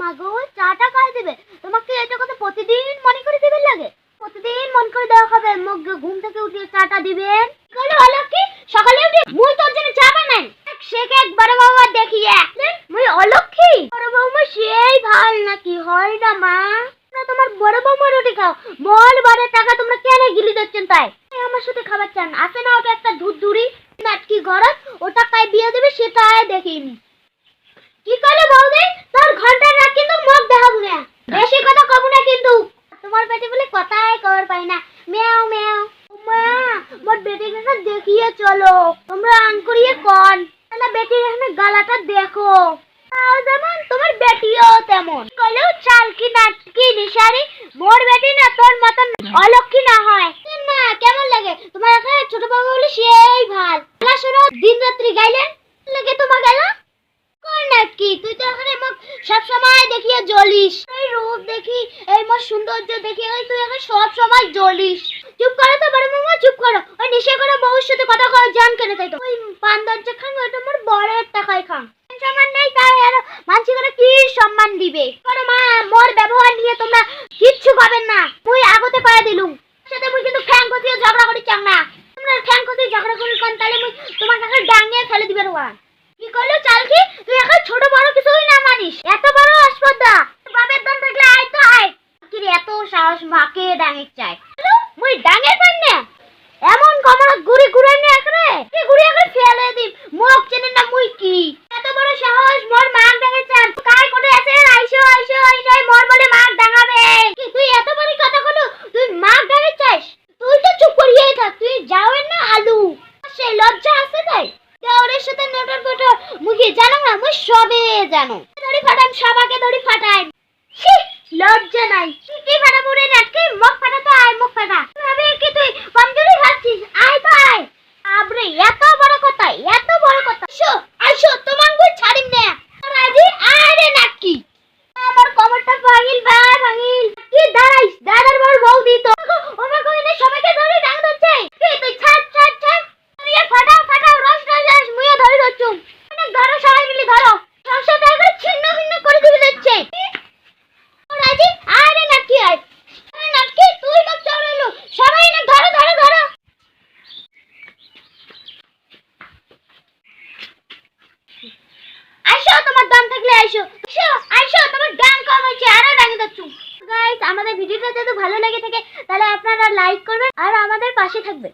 মা গো চাটা কাল দেবে। তোমাকে এটা কথা প্রতিদিন মনে করে দেবে লাগে? প্রতিদিন মন করে দেওয়া হবে মুখ ঘুম থেকে উঠে চাটা দিবেন। বলো হলো কি? সকালে উঠে মুই তোর জন্য চা বানাই। সেকে একবার বাবা দেখিয়ে মুই অলক্ষী। বড় বৌমা, সেই ভালো নাকি? হয় না, মা। তোমার বড় বৌমা রুটি খাও। বল বারের টাকা তোমরা কেন গিলি দিচ্ছেন তাই। আমার সাথে খাবার চান। আসে না ওটা একটা দুধ দুরি নাটকি গরজ, ওটা কাই বিয়ে দেবে সেটাই দেখিনি। কি করলে বৌদি? তোর ঘণ্টা রাখ কিন্তু মুখ দেখাবো না। বেশি কথা কব না কিন্তু। তোমার পেটে বলে কথাই কর পাই না। মেও মেও মা মোর বেটিকে না দেখিয়ে চলো। তোমরা আন করিয়ে কন। তাহলে বেটির এখানে গালাটা দেখো। তাও যেমন তোমার বেটিও তেমন। কলেও চাল কি নাটকি নিশারি মোর বেটি না তোর মতন অলক্ষী না হয়। না কেমন লাগে? তোমার এখানে ছোট বাবু বলে সেই ভালো। গলা শোনো দিন রাত্রি গাইলেন? লাগে তোমার গেলা নাকি? তুই তো এখানে মোক সব সময় দেখিয়ে জ্বলিস। এই রূপ দেখি, এই মোর সৌন্দর্য দেখি ওই তুই এখন সব সময় জ্বলিস। চুপ করো তো বড় মামা, চুপ করো। ওই নেশা করে সাথে কথা কয় জান কেন তাই তো? ওই পান দরজা খান ওইটা মোর বড়ের টাকায় খান সম্মান নেই, তাই আর মানসি করে কি সম্মান দিবে? করো মা, মোর ব্যবহার নিয়ে তোমরা কিচ্ছু পাবেন না। তুই আগতে কয়ে দিলুম। সাথে মুই কিন্তু ঠ্যাং কতিয়ে ঝগড়া করি চাং না। তোমরা ঠ্যাং কতিয়ে ঝগড়া করি কান? তাহলে মুই তোমার কাছে ডাঙিয়ে ফেলে দিবে রোয়া কি করল চালকি? তুই এখন ছোট বড় কিছুই না মানিস। এত বড় আসপদা বাপের দান থাকলে আয় তো, আয়। কি এত সাহস মাকে ডাঙের চাই মুই ডাঙের পাই না এমন কমরা ঘুরে ঘুরে নে একরে কি ঘুরে একরে ফেলে দিম। মুখ চেনে না মুই কি? এত বড় সাহস মোর মাক ডাঙের চান কাই করে আছে? আইসো আইসো আইনাই মোর বলে মাক ডাঙাবে। কি তুই এত বড় কথা কলু? তুই মাক ডাঙের চাস? তুই তো চুপ করিয়ে থাক। তুই যাওয়ের না আলু। সে লজ্জা আছে তাই? দেওরের সাথে নটর কটর মুখে জানো না মুই সবে জানো। দড়ি ফাটান সবাকে ফাটাই ছি, লজ্জা নাই। কি ফাটাবো রে নাটকে? মুখ ফাটাতো আয় মুখ ফাটা ভাবে কি তুই কমজোরি ভাবছিস আয় তো আয় আবরে এত বড় কথা এত বড় কথা আইসো আইসো তোমার গুই ছাড়িম না রাজি আয় রে নাটকি আমার কমরটা ভাঙিল ভাই ভাঙিল কি দাঁড়াইস দাদার বড় বৌদি তো ওমা কই না সবাইকে ধরে ডাং ধরছে কি তুই ছাড় ছাড় ছাড় আরে ফাটাও ফাটাও রস রস রস মুইও ধরে ধরছু অনেক ধরো সবাই মিলে ধরো সংসারটা একবার ছিন্ন ভিন্ন করে দিবে যাচ্ছে রাজি আরে নাকি আয় আরে নাকি তুই লোক চড়ালো সবাই না ধরো ধরো ধরো আইসো, তোমার দাম থাকলে আইসো। আইসো তোমার দাম কম হয়েছে, আরও ডাঙে যাচ্ছ গাইস আমাদের ভিডিওটা যদি ভালো লাগে থাকে, তাহলে আপনারা লাইক করবেন আর আমাদের পাশে থাকবেন।